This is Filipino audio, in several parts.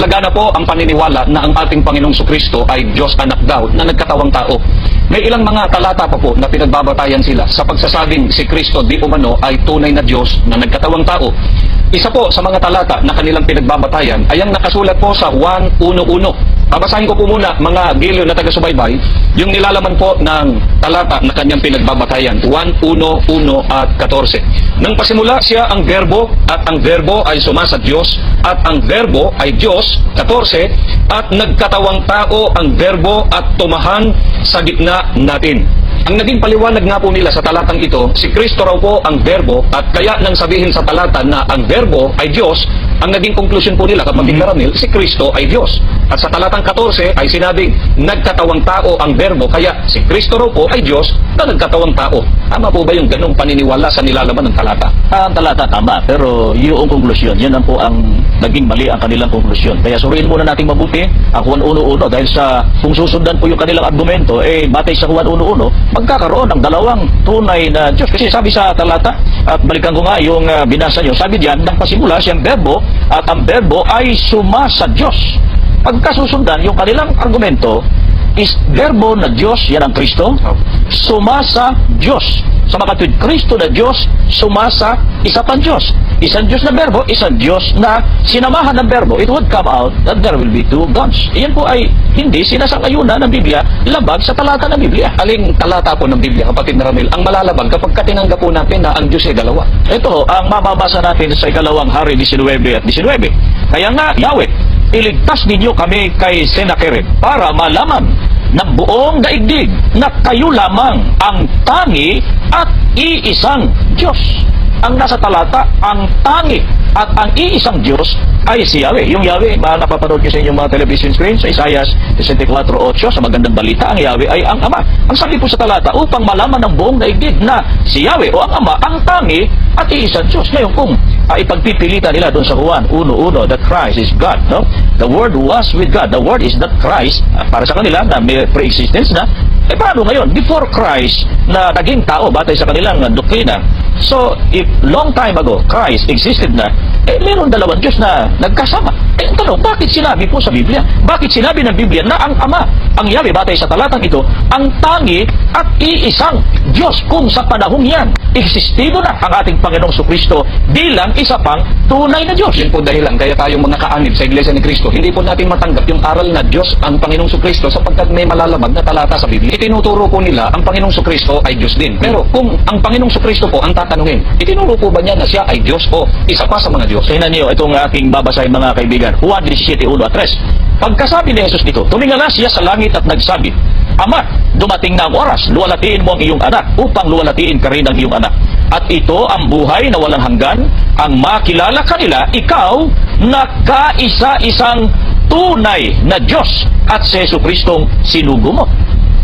Lagana po ang paniniwala na ang ating Panginoong Kristo ay Diyos anak daw na nagkatawang tao. May ilang mga talata pa po na pinagbabatayan sila sa pagsasabing si Kristo di umano ay tunay na Diyos na nagkatawang tao. Isa po sa mga talata na kanilang pinagbabatayan ay ang nakasulat po sa 1.1.1. Babasahin ko po muna mga giliw na taga-subaybay yung nilalaman po ng talata na kanyang pinagbabatayan 1.1.1 at 14. Nang pasimula siya ang verbo at ang verbo ay suma sa Diyos at ang verbo ay Diyos 14 at nagkatawang tao ang verbo at tumahan sa gitna natin. Ang naging paliwanag nga po nila sa talatang ito, si Kristo raw po ang verbo at kaya nang sabihin sa talata na ang verbo ay Diyos, ang naging conclusion po nila kapag mm si Kristo ay Diyos. At sa talatang 14 ay sinabing nagkatawang tao ang verbo, kaya si Kristo raw po ay Diyos na nagkatawang tao. Tama po ba yung ganong paniniwala sa nilalaman ng talata? Ah, Ang talata tama, pero yung konklusyon, yan ang po ang naging mali ang kanilang konklusyon. Kaya suriin muna natin mabuti ang Juan 1.1 dahil sa kung susundan po yung kanilang argumento, eh batay sa Juan 1.1, magkakaroon ng dalawang tunay na Diyos. Kasi sabi sa talata, at balikan ko nga yung ah, binasa nyo, sabi diyan, nang pasimula siyang verbo at ang verbo ay suma sa Diyos. Pagkasusundan, yung kanilang argumento is verbo na Diyos, yan ang Kristo, suma sa Diyos. Sa makatwid, Kristo na Diyos, suma sa isa pang Diyos. Isang Diyos na verbo, isang Diyos na sinamahan ng verbo. It would come out that there will be two gods. Iyan po ay hindi sinasangayuna ng Biblia, labag sa talata ng Biblia. Aling talata po ng Biblia, kapatid na Ramil, ang malalabag kapag katinanggap po natin na ang Diyos ay dalawa. Ito ang mababasa natin sa ikalawang hari 19 at 19. Kaya nga, Yahweh, iligtas ninyo kami kay Sennacherib para malaman ng buong daigdig na kayo lamang ang tangi at iisang Diyos. Ang nasa talata, ang tangi at ang iisang Diyos ay si Yahweh. Yung Yahweh, mga napapanood nyo sa inyong mga television screen, sa Isaiah 64.8, sa magandang balita, ang Yahweh ay ang Ama. Ang sabi po sa talata, upang malaman ng buong daigdig na si Yahweh o ang Ama, ang tangi at iisang Diyos. Ngayon, kung uh, ipagpipilitan nila doon sa Juan 1.1 that Christ is God, no? The Word was with God. The Word is that Christ, uh, para sa kanila na may pre-existence na, eh paano ngayon? Before Christ na naging tao, batay sa kanilang uh, doktrina, so if long time ago Christ existed na, eh meron dalawang Diyos na nagkasama. Eh ang tanong, bakit sinabi po sa Biblia? Bakit sinabi ng Biblia na ang Ama, ang Yahweh, batay sa talatang ito, ang tangi at iisang Diyos kung sa panahong yan, existido na ang ating Panginoong Kristo bilang isa pang tunay na Diyos. Yun po dahilan, kaya tayong mga kaanib sa Iglesia ni Kristo, hindi po natin matanggap yung aral na Diyos ang Panginoong Kristo sapagkat may malalabag na talata sa Biblia. Itinuturo po nila ang Panginoong Kristo ay Diyos din. Pero kung ang Panginoong Kristo po ang tatanungin, itinuro po ba niya na siya ay Diyos o isa pa sa mga Diyos? Tingnan niyo itong aking babasahin mga kaibigan. Juan 17.1 at 3. Pagkasabi ni Jesus dito, tumingala siya sa langit at nagsabi, Ama, dumating na ang oras, luwalatiin mo ang iyong anak upang luwalatiin ka rin ang iyong anak. At ito ang buhay na walang hanggan, ang makilala kanila, ikaw na kaisa-isang tunay na Diyos at si Yesu Kristong sinugo mo.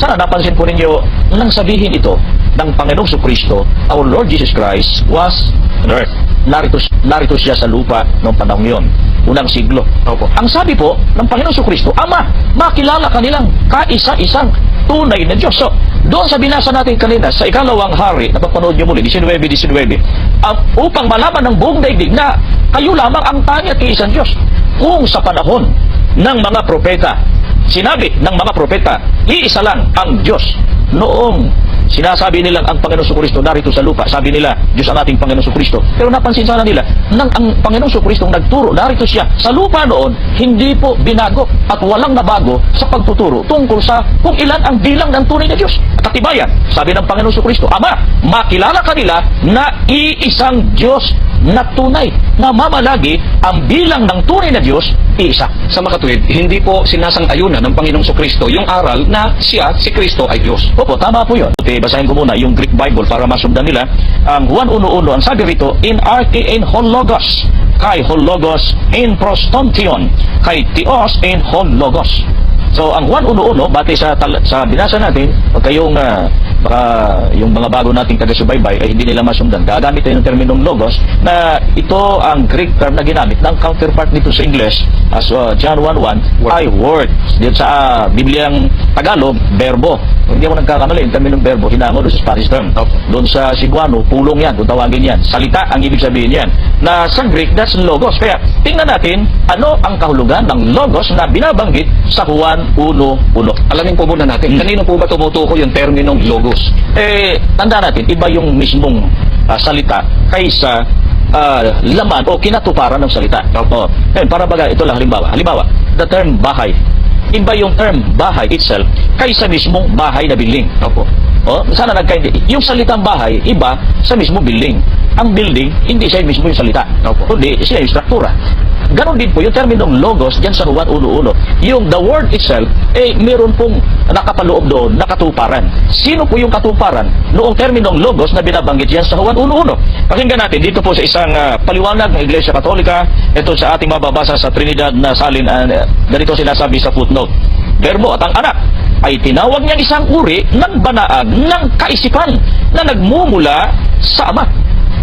Sana napansin po ninyo nang sabihin ito ng Panginoong Kristo, our Lord Jesus Christ was on earth. Narito, narito siya sa lupa noong panahon yon, unang siglo. Opo. Ang sabi po ng Panginoong Kristo, Ama, makilala kanilang kaisa-isang tunay na Diyos. So, doon sa binasa natin kanina, sa ikalawang hari, napapanood nyo muli, 19-19, ang upang malaman ng buong daigdig na kayo lamang ang tangi at iisang Diyos. Kung sa panahon ng mga propeta, sinabi ng mga propeta, iisa lang ang Diyos. Noong sinasabi nilang ang Panginoon Kristo narito sa lupa, sabi nila, Diyos ang ating Panginoon Kristo. Pero napansin sana nila, nang ang Panginoon Kristo nagturo, narito siya sa lupa noon, hindi po binago at walang nabago sa pagtuturo tungkol sa kung ilan ang bilang ng tunay na Diyos. At katibayan, sabi ng Panginoon Kristo, Ama, makilala kanila na iisang Diyos na tunay, na mamalagi ang bilang ng tunay na Diyos, iisa. Sa makatwid, hindi po sinasang-ayunan ng Panginoong Kristo yung aral na siya, si Kristo ay Diyos. Opo, tama po yun. Okay, basahin ko muna yung Greek Bible para masundan nila. Ang Juan 1.1, ang sabi rito, in arche in hologos, kay hologos in prostontion, kay theos in hologos. So, ang Juan 1.1, batay sa, sa binasa natin, pag kayong, ah, baka yung mga bago nating taga-subaybay ay hindi nila masundan. Gagamit tayo ng terminong logos na ito ang Greek term na ginamit ng counterpart nito sa English as uh, John 1.1 Word. ay word. Dito sa ah, Bibliang Tagalog, verbo. Hindi ako nagkakamali, yung terminong verbo, hinango doon sa Spanish term. Doon sa Cebuano, pulong yan, kung tawagin yan. Salita ang ibig sabihin yan. Na sa Greek, that's logos. Kaya, tingnan natin, ano ang kahulugan ng logos na binabanggit sa Juan 1.1. Alamin po muna natin, Hmm. kanino po ba tumutukoy yung terminong logos? Eh, tanda natin, iba yung mismong ah, salita kaysa ah, laman o kinatuparan ng salita. Opo. Eh, para baga, ito lang halimbawa. Halimbawa, the term bahay. Iba yung term bahay itself kaysa mismong bahay na building. Opo. O, sana nagkaindi. Yung salitang bahay, iba sa mismong building. Ang building, hindi siya mismo yung salita. Opo. Kundi siya yung struktura. Ganon din po yung terminong logos dyan sa Juan 1.1. Yung the word itself, eh, meron pong nakapaloob doon, nakatuparan. Sino po yung katuparan noong terminong logos na binabanggit yan sa Juan 1.1? Pakinggan natin dito po sa isang ah, paliwanag ng Iglesia Katolika, ito sa ating mababasa sa Trinidad na salin, uh, ganito sinasabi sa footnote. Verbo at ang anak ay tinawag niyang isang uri ng banaag ng kaisipan na nagmumula sa Ama.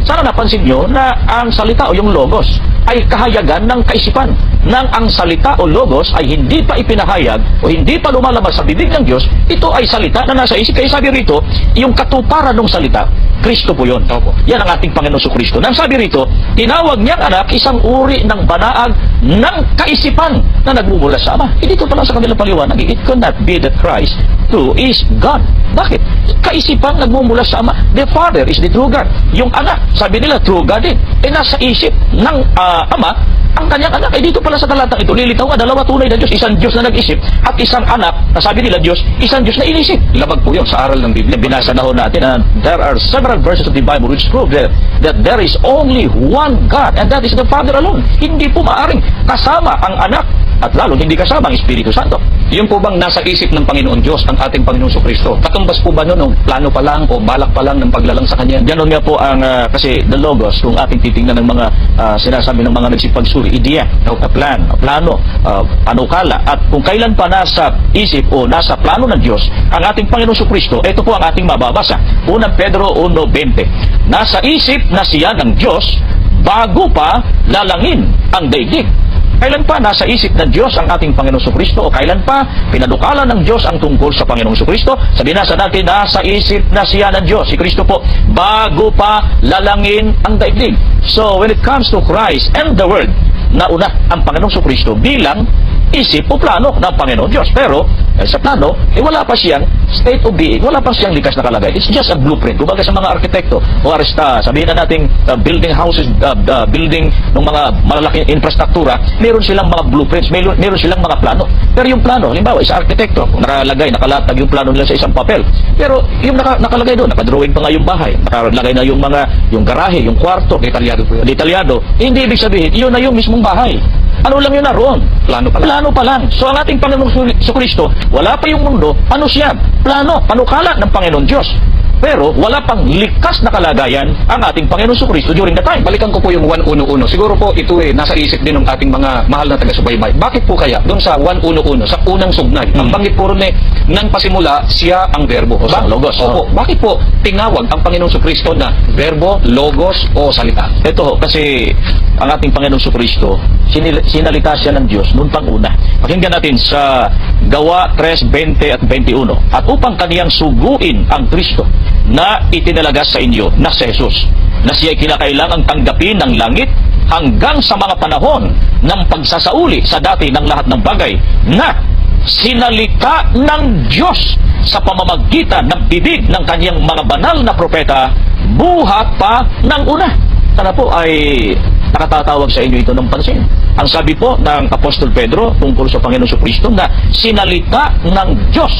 Sana napansin nyo na ang salita o yung logos ay kahayagan ng kaisipan. Nang ang salita o logos ay hindi pa ipinahayag o hindi pa lumalabas sa bibig ng Diyos, ito ay salita na nasa isip. Kaya sabi rito, yung katuparan ng salita, Kristo po yun. Opo. Yan ang ating Panginoon sa Kristo. Nang sabi rito, tinawag niyang anak isang uri ng banaag ng kaisipan na nagmumula sa Ama. Eh, dito pa lang sa kanilang paliwanag, it cannot be that Christ too is God. Bakit? Kaisipan nagmumula sa Ama. The Father is the true God. Yung anak, sabi nila, true God din. Eh, nasa isip ng ah, Ama, ang kanyang anak. Eh, dito pala sa talatang ito, lilitaw nga, dalawa tunay na Diyos. Isang Diyos na nag-isip at isang anak, na sabi nila Diyos, isang Diyos na inisip. Labag po yun sa aral ng Biblia. Binasa na ho natin na there are several verses of the Bible which prove that, that there is only one God and that is the Father alone. Hindi po maaring kasama ang anak at lalo hindi kasama ang Espiritu Santo. Yun po bang nasa isip ng Panginoon Diyos, ang ating Panginoon so Kristo? Katumbas po ba nun nung plano pa lang o balak pa lang ng paglalang sa Kanya? Ganon nga po ang, ah, kasi the Logos, kung ating titingnan ng mga ah, sinasabi ng mga nagsipagsuri, ideya, a plan, a plano, ah, panukala, at kung kailan pa nasa isip o nasa plano ng Diyos, ang ating Panginoon so Kristo, ito po ang ating mababasa. Unang Pedro 1.20 Nasa isip na siya ng Diyos, bago pa lalangin ang daigdig. Kailan pa nasa isip ng Diyos ang ating Panginoong Kristo o kailan pa pinadukalan ng Diyos ang tungkol sa Panginoong Kristo? Sa binasa natin, nasa isip na siya ng Diyos, si Kristo po, bago pa lalangin ang daigdig. So, when it comes to Christ and the Word, nauna ang Panginoong Kristo bilang isip o plano ng Panginoon Diyos. Pero, eh, sa plano, eh, wala pa siyang state of being, wala pa siyang likas na kalagay. It's just a blueprint. Kumbaga sa mga arkitekto o arista, sabihin na natin uh, building houses, uh, uh, building ng mga malalaking infrastruktura, meron silang mga blueprints, meron, meron silang mga plano. Pero yung plano, halimbawa, isa arkitekto, nakalagay, nakalatag yung plano nila sa isang papel. Pero yung naka, nakalagay doon, nakadrawing pa nga yung bahay, nakalagay na yung mga, yung garahe, yung kwarto, Detalyado detalyado. Hindi ibig sabihin, yun na yung mismong bahay. Ano lang yun naroon? Plano pa lang. Plano pa lang. So ang ating Panginoong Kristo, wala pa yung mundo, ano siya? Plano, panukala ng Panginoon Diyos. Pero wala pang likas na kalagayan ang ating Panginoon Kristo during the time. Balikan ko po yung 111. Siguro po ito eh, nasa isip din ng ating mga mahal na taga-subaybay. Bakit po kaya doon sa 111, sa unang sugnay, ang Hmm. banggit po rin eh, nang pasimula, siya ang verbo. O sa logos, Opo. oo. Bakit po tinawag ang Panginoong Kristo na verbo, logos, o salita? Ito ho, kasi ang ating Panginoong Su Kristo, sinil- sinalita siya ng Diyos noon pang una. Pakinggan natin sa Gawa 3, 20 at 21. At upang kaniyang suguin ang Kristo na itinalagas sa inyo na si Jesus, na siya'y kinakailangang tanggapin ng langit hanggang sa mga panahon ng pagsasauli sa dati ng lahat ng bagay na sinalita ng Diyos sa pamamagitan ng bibig ng kanyang mga banal na propeta buhat pa ng una. Sana po ay nakatatawag sa inyo ito ng pansin. Ang sabi po ng Apostol Pedro tungkol sa Panginoon Kristo na sinalita ng Diyos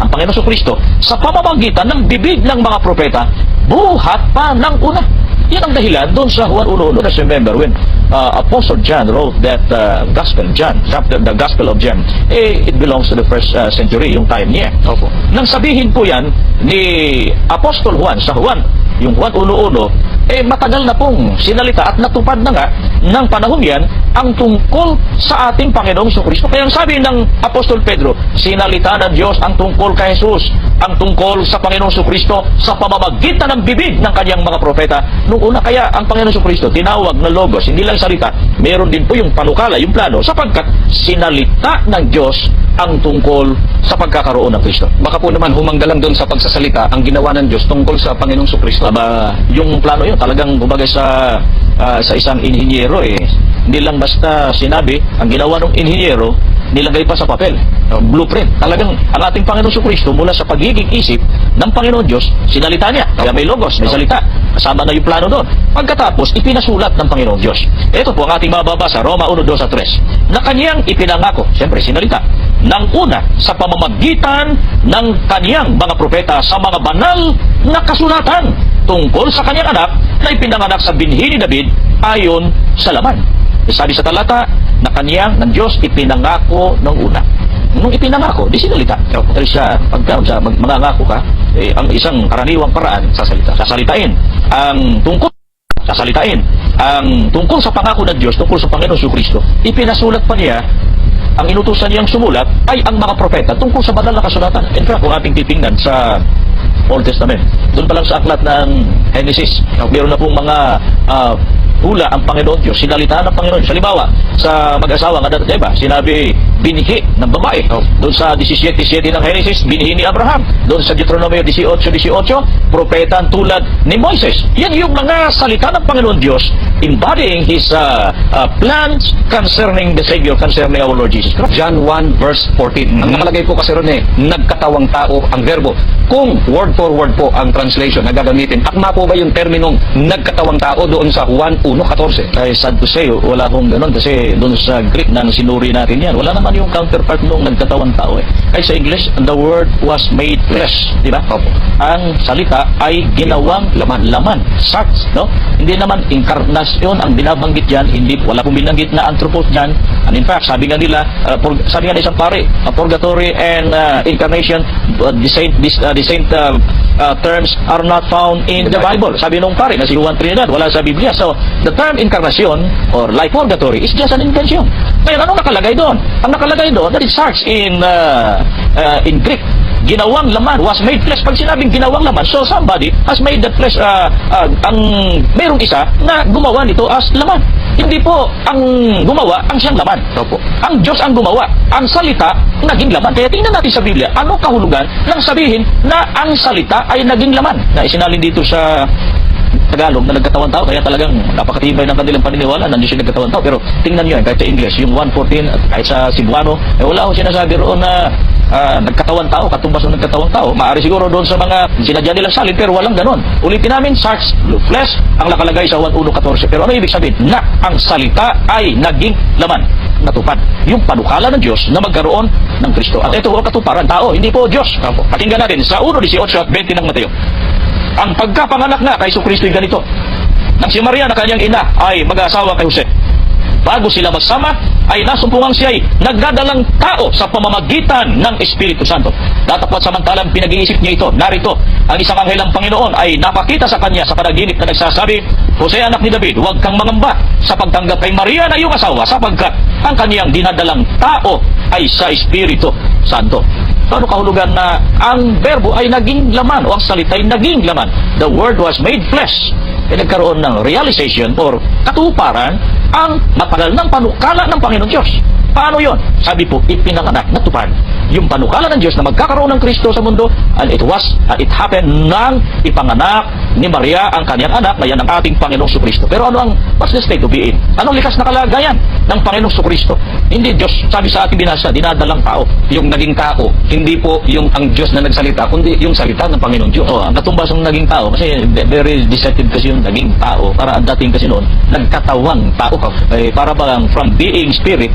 ang Panginoon Kristo sa pamamagitan ng bibig ng mga propeta buhat pa ng una. Yan ang dahilan doon sa Juan 1.1. Let's remember when uh, Apostle John wrote that uh, Gospel John, chapter, the Gospel of John, eh, it belongs to the first uh, century, yung time niya. Opo. Nang sabihin po yan ni Apostol Juan sa Juan, yung Juan 1.1, eh matagal na pong sinalita at natupad na nga ng panahon yan ang tungkol sa ating Panginoong Kristo. Kaya ang sabi ng Apostol Pedro, sinalita ng Diyos ang tungkol kay Jesus, ang tungkol sa Panginoong Kristo sa pamamagitan ng bibig ng kanyang mga propeta. Noong una kaya ang Panginoong Kristo tinawag na logos, hindi lang salita, meron din po yung panukala, yung plano, sapagkat sinalita ng Diyos ang tungkol sa pagkakaroon ng Kristo. Baka po naman humanggalang doon sa pagsasalita ang ginawa ng Diyos tungkol sa Panginoong Kristo. Aba, yung plano yun talagang kumbaga sa ah, sa isang inhinyero eh. Hindi lang basta sinabi ang ginawa ng inhinyero nilagay pa sa papel. Blueprint. Talagang ang ating Panginoon Kristo mula sa pagiging isip ng Panginoon Diyos sinalita niya. Kaya may logos may salita. Kasama na yung plano doon. Pagkatapos ipinasulat ng Panginoon Diyos. Ito po ang ating mababasa Roma 1, 2 at 3 na kanyang ipinangako siyempre sinalita ng una sa pamamagitan ng kaniyang mga propeta sa mga banal na kasulatan tungkol sa kanyang anak na ipinanganak sa binhi ni David ayon sa laman. Sabi sa talata na kaniyang ng Diyos ipinangako ng una. Nung ipinangako, di sinalita. Pero siya, pagka sa mangangako ka, eh, ang isang karaniwang paraan, sasalita. Sasalitain. Ang tungkol sasalitain. Ang tungkol sa pangako ng Diyos, tungkol sa Panginoon Su Kristo, ipinasulat pa niya ang inutusan niyang sumulat ay ang mga propeta tungkol sa banal na kasulatan. In fact, kung ating titingnan sa Old Testament, doon pa lang sa aklat ng Genesis, meron na pong mga ah, hula ang Panginoon Diyos, sinalitaan ng Panginoon. Halimbawa, sa mag-asawa nga dati, diba, sinabi, binhi ng babae. Doon sa 17-17 ng Genesis, binhi ni Abraham. Doon sa Deuteronomio 18-18, propeta tulad ni Moises. Yan yung mga salita ng Panginoon Diyos embodying His ah, ah, plans concerning the Savior, concerning our Lord Jesus Christ. John 1 verse 14. Ang Mhm. nakalagay po kasi ron eh, nagkatawang tao ang verbo. Kung word for word po ang translation na gagamitin, akma po ba yung terminong nagkatawang tao doon sa 1.1.14? Ay, sad to say, wala akong ganun kasi doon sa Greek na sinuri natin yan, wala naman yung counterpart nung nagkatawang tao eh. Ay sa English, the word was made flesh, di ba? Opo. Ang salita ay ginawang laman, laman, sarts, no? Hindi naman inkarnasyon ang binabanggit diyan, hindi wala pong binanggit na anthropos diyan. And in fact, sabi nga nila, uh, pur- sabi nga ng isang pare, uh, purgatory and uh, incarnation, uh, the same this, uh, the same uh, uh, terms are not found in the Bible. Sabi nung pare na si Juan Trinidad, wala sa Biblia. So, the term incarnation or life purgatory is just an invention. Ngayon, anong nakalagay doon? Ang nakalagay doon, that it starts in uh, uh, in Greek. Ginawang laman was made flesh. Pag sinabing ginawang laman, so somebody has made that flesh, uh, uh, ang merong isa na gumawa nito as laman. Hindi po ang gumawa ang siyang laman. Opo. Ang Diyos ang gumawa. Ang salita, naging laman. Kaya tingnan natin sa Biblia, ano kahulugan ng sabihin na ang salita ay naging laman. Na isinalin dito sa Tagalog na nagkatawang tao, kaya talagang napakatibay ng kanilang paniniwala, nandiyo siya nagkatawang tao. Pero tingnan nyo yan, kahit sa English, yung 114, at kahit sa Cebuano, eh wala ko sinasabi roon na ah, nagkatawang tao, katumbas ng nagkatawang tao. Maari siguro doon sa mga sinadya nilang salin, pero walang ganon. Ulitin namin, sarts, flesh, ang nakalagay sa 1.1.14. Pero ano ibig sabihin? Na ang salita ay naging laman natupad. Yung panukala ng Diyos na magkaroon ng Kristo. At ito ang katuparan, tao, hindi po Diyos. Pakinggan natin sa 1.18 at 20 ng Mateo. Ang pagkapanganak nga kay Kristo ay ganito. Nang si Maria na kanyang ina ay mag-asawa kay Jose. Bago sila magsama, ay nasumpungang siya ay nagdadalang tao sa pamamagitan ng Espiritu Santo. Datapot samantalang pinag-iisip niya ito, narito, ang isang anghel ng Panginoon ay napakita sa kanya sa panaginip na nagsasabi, Jose anak ni David, huwag kang mangamba sa pagtanggap kay Maria na iyong asawa sapagkat ang kaniyang dinadalang tao ay sa Espiritu Santo. So, ano kahulugan na ang verbo ay naging laman o ang salita ay naging laman. The word was made flesh. E nagkaroon ng realization or katuparan ang matagal ng panukala ng Panginoon Diyos. Paano yon? Sabi po, ipinanganak, natupad. Yung panukala ng Diyos na magkakaroon ng Kristo sa mundo, and it was, and it happened nang ipanganak ni Maria ang kanyang anak na yan ang ating Panginoong Kristo. Pero ano ang, what's the state of being? Anong likas na kalagayan ng Panginoong Kristo? Hindi Diyos, sabi sa ating binasa, dinadalang tao. Yung naging tao, hindi po yung ang Diyos na nagsalita, kundi yung salita ng Panginoong Diyos. Oo, ang katumbas ng naging tao kasi very deceptive kasi yung naging tao. Para ang dating kasi noon, nagkatawang tao. Eh, para bang from being spirit,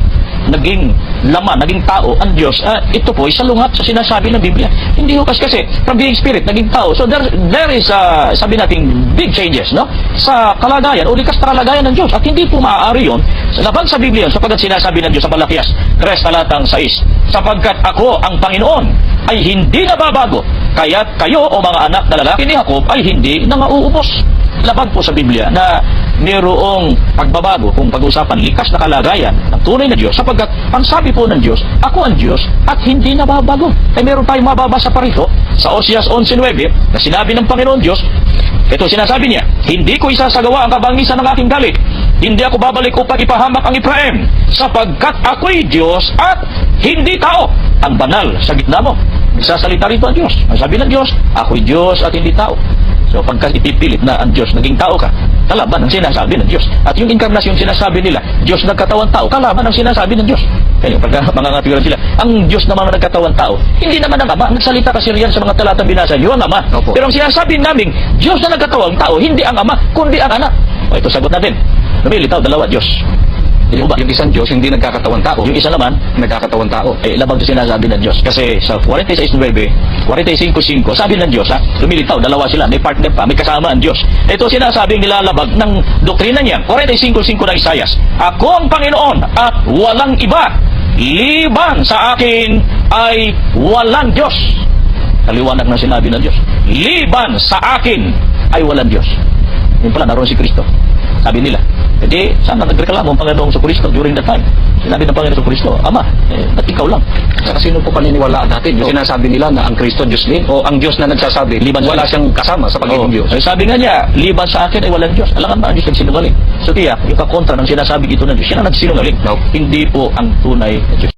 naging laman, naging tao, ang Diyos, ah, ito po, isa lungat sa sinasabi ng Biblia. Hindi ho kasi kasi, from being spirit, naging tao. So there, there is, ah, sabi natin, big changes, no? Sa kalagayan, o likas na kalagayan ng Diyos. At hindi po maaari yun, labag sa Biblia, sapagkat sinasabi ng Diyos sa Malakias, 3 talatang 6, sapagkat ako ang Panginoon ay hindi nababago, kaya't kayo o mga anak na lalaki ni Jacob ay hindi nangauubos. Labag po sa Biblia na mayroong pagbabago kung pag-usapan likas na kalagayan ng tunay na Diyos sapagkat ang sabi po ng Diyos, ako ang Diyos at hindi nababago. Ay meron tayong mababasa pa rito sa Osias 11.9 na sinabi ng Panginoon Diyos, ito sinasabi niya, hindi ko isasagawa ang kabangisan ng aking galit. Hindi ako babalik upang ipahamak ang Ephraim sapagkat ako'y Diyos at hindi tao. Ang banal sa gitna mo. Nagsasalita rito ang Diyos. Ang sabi ng Diyos, ako'y Diyos at hindi tao. So pagka ipipilit na ang Diyos naging tao ka, kalaban ang sinasabi ng Diyos. At yung inkarnasyon sinasabi nila, Diyos nagkatawang tao, kalaban ang sinasabi ng Diyos. Kaya pagka mga ngatiran sila, ang Diyos naman na nagkatawang tao, hindi naman ang Ama. Nagsalita kasi riyan sa mga talatang binasa niyo, ang Ama. Opo. Pero ang sinasabi namin, Diyos na nagkatawang tao, hindi ang Ama, kundi ang Anak. O ito sagot natin. Lumilitaw, dalawa Diyos. Yung, ba? yung isang Diyos hindi nagkakatawang tao, Yung isa naman, nagkakatawang tao. eh, labag sa sinasabi ng Diyos. Kasi sa 46.9, 45.5, sabi ng Diyos, ha, lumilitaw, dalawa sila, may partner pa, may kasama ang Diyos. Ito sinasabing nilalabag ng doktrina niya, 45.5 ng Isayas, Ako ang Panginoon at walang iba, liban sa akin ay walang Diyos. Kaliwanag na sinabi ng Diyos, liban sa akin ay walang Diyos. Yun pala, naroon si Kristo. Sabi nila. Hindi, saan na nagreklamo ang Panginoong sa Kristo during that time? Sinabi ng Panginoon sa Kristo, Ama, eh, ba't ikaw lang? Sa sino po paniniwalaan natin? Yung sinasabi nila na ang Kristo Diyos din o ang Diyos na nagsasabi, Liban wala siyang kasama sa pagiging Oo. Diyos. Eh, sabi nga niya, liban sa akin ay walang Diyos. Alam ba ang Diyos nagsinungaling? So tiyak, yung kakontra ng sinasabi dito ng Diyos, siya na nagsinungaling. No. Hindi po ang tunay na Diyos.